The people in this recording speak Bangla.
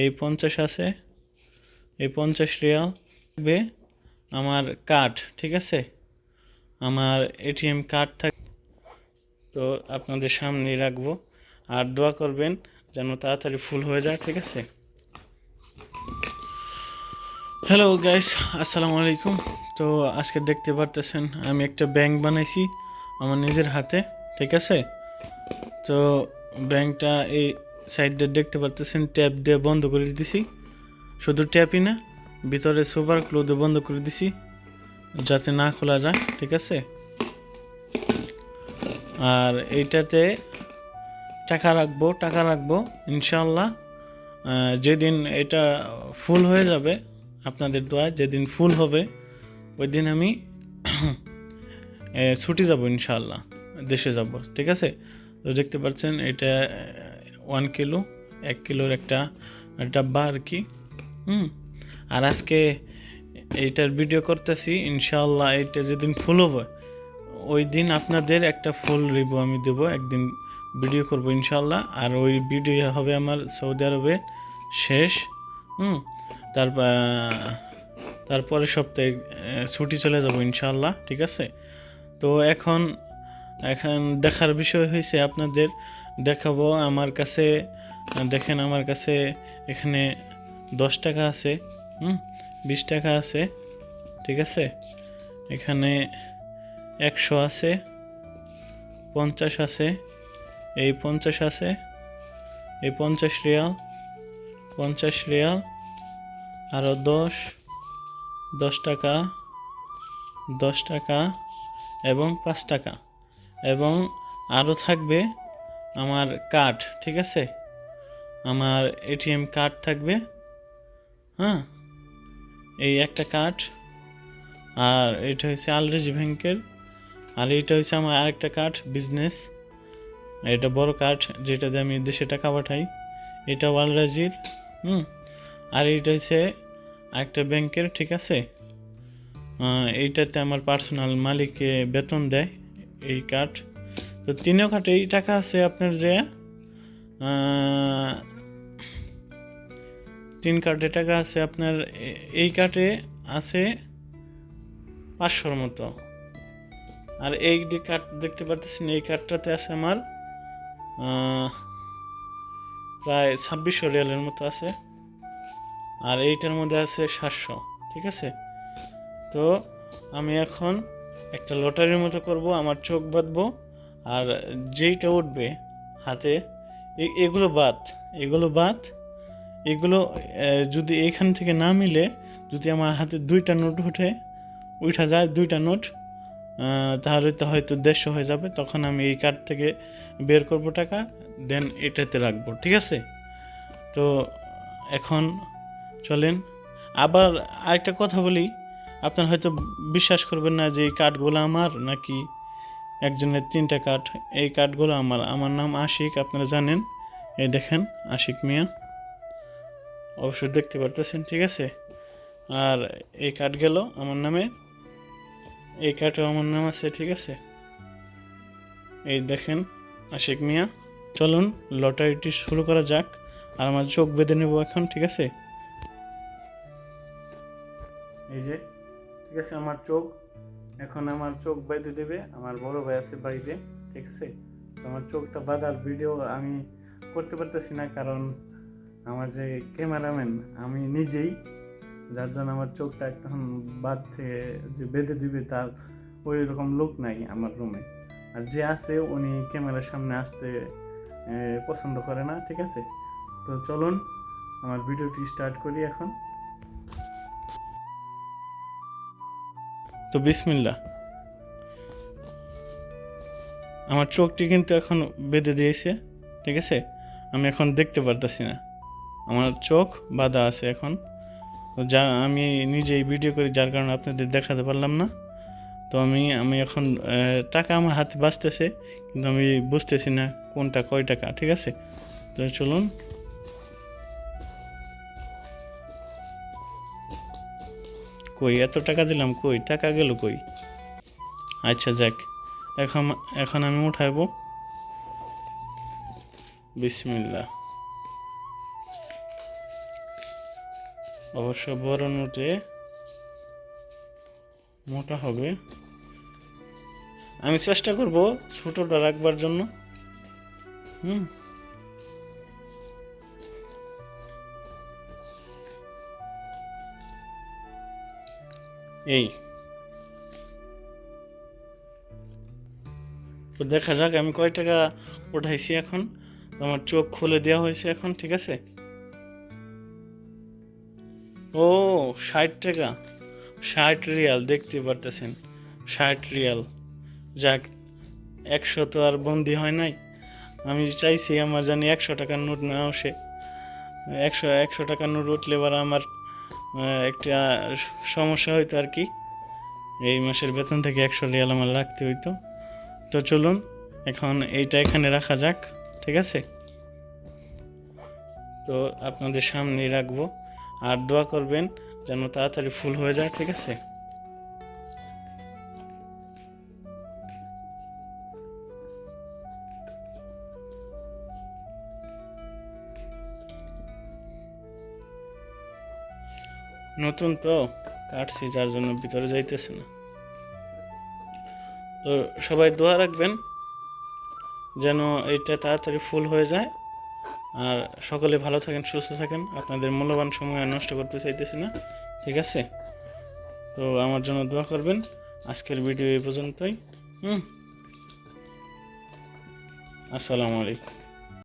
এই পঞ্চাশ আছে, এই পঞ্চাশ রিয়াল থাকবে আমার কার্ড, ঠিক আছে? আমার এটিএম কার্ড থাক, তো আপনাদের সামনে রাখব। আর দোয়া করবেন যেন তাড়াতাড়ি ফুল হয়ে যায়, ঠিক আছে? হ্যালো গাইস আসসালামু আলাইকুম। তো আজকে দেখতে পারতেছেন, আমি একটা ব্যাংক বানাইছি আমার নিজের হাতে, ঠিক আছে? তো ব্যাংকটা এই সাইডে দেখতে পারতেছেন ট্যাপ দিয়ে বন্ধ করে দিছি শুধু ট্যাপই না, ভিতরে সুপার ক্লো দিয়ে বন্ধ করে দিছি, যাতে না খোলা যায়, ঠিক আছে? আর এইটাতে টাকা রাখব টাকা রাখব ইনশাল্লাহ যেদিন এটা ফুল হয়ে যাবে, আপনাদের দোয়া যেদিন ফুল হবে ওই দিন আমি ছুটি যাব ইনশাল্লাহ দেশে যাব, ঠিক আছে? তো দেখতে পাচ্ছেন এটা ওয়ান কিলো এক কিলোর একটা ডাব্বা আর কি। হুম, আর আজকে এইটার ভিডিও করতেছি ইনশাল্লাহ এটা যেদিন ফুল হবে, ওই দিন আপনাদের একটা ফুল রিভিউ আমি দেবো, একদিন ভিডিও করব ইনশাল্লাহ আর ওই ভিডিও হবে আমার সৌদি আরবে শেষ, হুম তারপর তারপরে সপ্তাহে ছুটি চলে যাব ইনশাল্লাহ ঠিক আছে? তো এখন এখন দেখার বিষয় হয়েছে আপনাদের দেখাবো আমার কাছে, দেখেন আমার কাছে এখানে দশ টাকা আছে, হুম? বিশ টাকা আছে, ঠিক আছে? এখানে একশো আছে, পঞ্চাশ আছে, এই পঞ্চাশ আছে, এই পঞ্চাশ রিয়াল পঞ্চাশ রিয়াল আরও দশ দশ টাকা দশ টাকা এবং পাঁচ টাকা। এবং আরও থাকবে আমার কার্ড, ঠিক আছে? আমার এটিএম কার্ড থাকবে হ্যাঁ? এই একটা কার্ড, আর এটা হচ্ছে আলরেজি ব্যাংকের, আর এটা হচ্ছে আমার আরেকটা কার্ড, বিজনেস। এটা বড় কার্ড, যেটা দিয়ে আমি দেশে টাকা পাঠাই। এটা ওয়ালরাজির হুম? আর এইটা হচ্ছে আরেকটা ব্যাংকের, ঠিক আছে? এইটাতে আমার পার্সোনাল মালিককে বেতন দেয়, এই কার্ড। তো তিনও এই টাকা আছে আপনার যে তিন কার্ডে টাকা আছে আপনার এই কার্ডে আছে পাঁচশোর মতো। আর এই যে কার্ড দেখতে পাচ্ছেন এই কার্ডটাতে আছে আমার প্রায় ছাব্বিশশো রিয়ালের মতো আছে। আর এইটার মধ্যে আছে সাতশো, ঠিক আছে? তো আমি এখন একটা লটারির মতো করব, আমার চোখ বাঁধবো। আর যেইটা উঠবে হাতে এগুলো বাদ এগুলো বাদ, এগুলো যদি এখান থেকে না মিলে, যদি আমার হাতে দুইটা নোট উঠে উঠা যায় দুইটা নোট তাহলে তো হয়তো দেড়শো হয়ে যাবে, তখন আমি এই কার্ড থেকে বের করব টাকা, দেন এটাতে রাখব, ঠিক আছে? তো এখন চলেন, আবার আরেকটা কথা বলি, আপনার হয়তো বিশ্বাস করবেন না যে এই কার্ডগুলো আমার, নাকি একজনের তিনটা কার্ড এই কার্ডগুলো আমার আমার নাম আশিক, আপনারা জানেন। এই দেখেন, আশিক মিয়া। অবশ্যই দেখতে পারতেছেন, ঠিক আছে? আর এই কার্ড গেল আমার নামে। এই কার্ডও আমার নাম আছে, ঠিক আছে? এই দেখেন, আশিক মিয়া। চলুন, লটারিটি শুরু করা যাক। আর আমার চোখ বেঁধে নেব এখন, ঠিক আছে? এই যে, ঠিক আছে, আমার চোখ। এখন আমার চোখ বেঁধে দেবে, আমার বড় ভাই আছে বাড়িতে, ঠিক আছে? তো আমার চোখটা বাঁধার ভিডিও আমি করতে পারতেছি না, কারণ আমার যে ক্যামেরাম্যান আমি নিজেই, যার জন্য আমার চোখটা একদম বাদ থেকে যে বেঁধে দিবে, তার ওই রকম লোক নাই আমার রুমে আর যে আছে, উনি ক্যামেরার সামনে আসতে পছন্দ করে না, ঠিক আছে? তো চলুন, আমার ভিডিওটি স্টার্ট করি এখন। তো বিসমিল্লা আমার চোখটি কিন্তু এখন বেঁধে দিয়েছে, ঠিক আছে? আমি এখন দেখতে পারতেছি না। আমার চোখ বাঁধা আছে এখন। যা, আমি নিজেই ভিডিও করি, যার কারণে আপনাদের দেখাতে পারলাম না। তো আমি আমি এখন টাকা আমার হাতে বাঁচতেছে, কিন্তু আমি বুঝতেছি না কোনটা কয় টাকা ঠিক আছে? তো চলুন। কই? এত টাকা দিলাম কই? টাকা গেল কই? আচ্ছা যাক। এখন এখন আমি উঠাইব বিসমিল্লা অবশ্য বড় নোটে মোটা হবে। আমি চেষ্টা করব ছোটোটা রাখবার জন্য। হুম? এই। তো দেখা যাক, আমি কয় টাকা উঠাইছি এখন? আমার চোখ খুলে দেওয়া হয়েছে এখন, ঠিক আছে? ও, ষাট টাকা। ষাট রিয়াল দেখতে পারতেছেন। ষাট রিয়াল। যাক, একশো তো আর বন্দি হয় নাই। আমি চাইছি আমার জানি একশো টাকার নোট না আসে। একশো একশো টাকার নোট উঠলে এবার আমার একটা সমস্যা হইতো আর কি। এই মাসের বেতন থেকে একশো রিয়াল আমার রাখতে হইতো। তো চলুন, এখন এইটা এখানে রাখা যাক, ঠিক আছে? তো আপনাদের সামনেই রাখব। আর দোয়া করবেন যেন তাড়াতাড়ি ফুল হয়ে যায়, ঠিক আছে? নতুন তো কাটছি, যার জন্য ভিতরে যাইতেছে না। তো সবাই দোয়া রাখবেন যেন এইটা তাড়াতাড়ি ফুল হয়ে যায়। আর সকলে ভালো থাকেন, সুস্থ থাকেন। আপনাদের মূল্যবান সময় নষ্ট করতে চাইতেছি না, ঠিক আছে? তো আমার জন্য দোয়া করবেন। আজকের ভিডিও এই পর্যন্তই। হুম। আসসালামু আলাইকুম।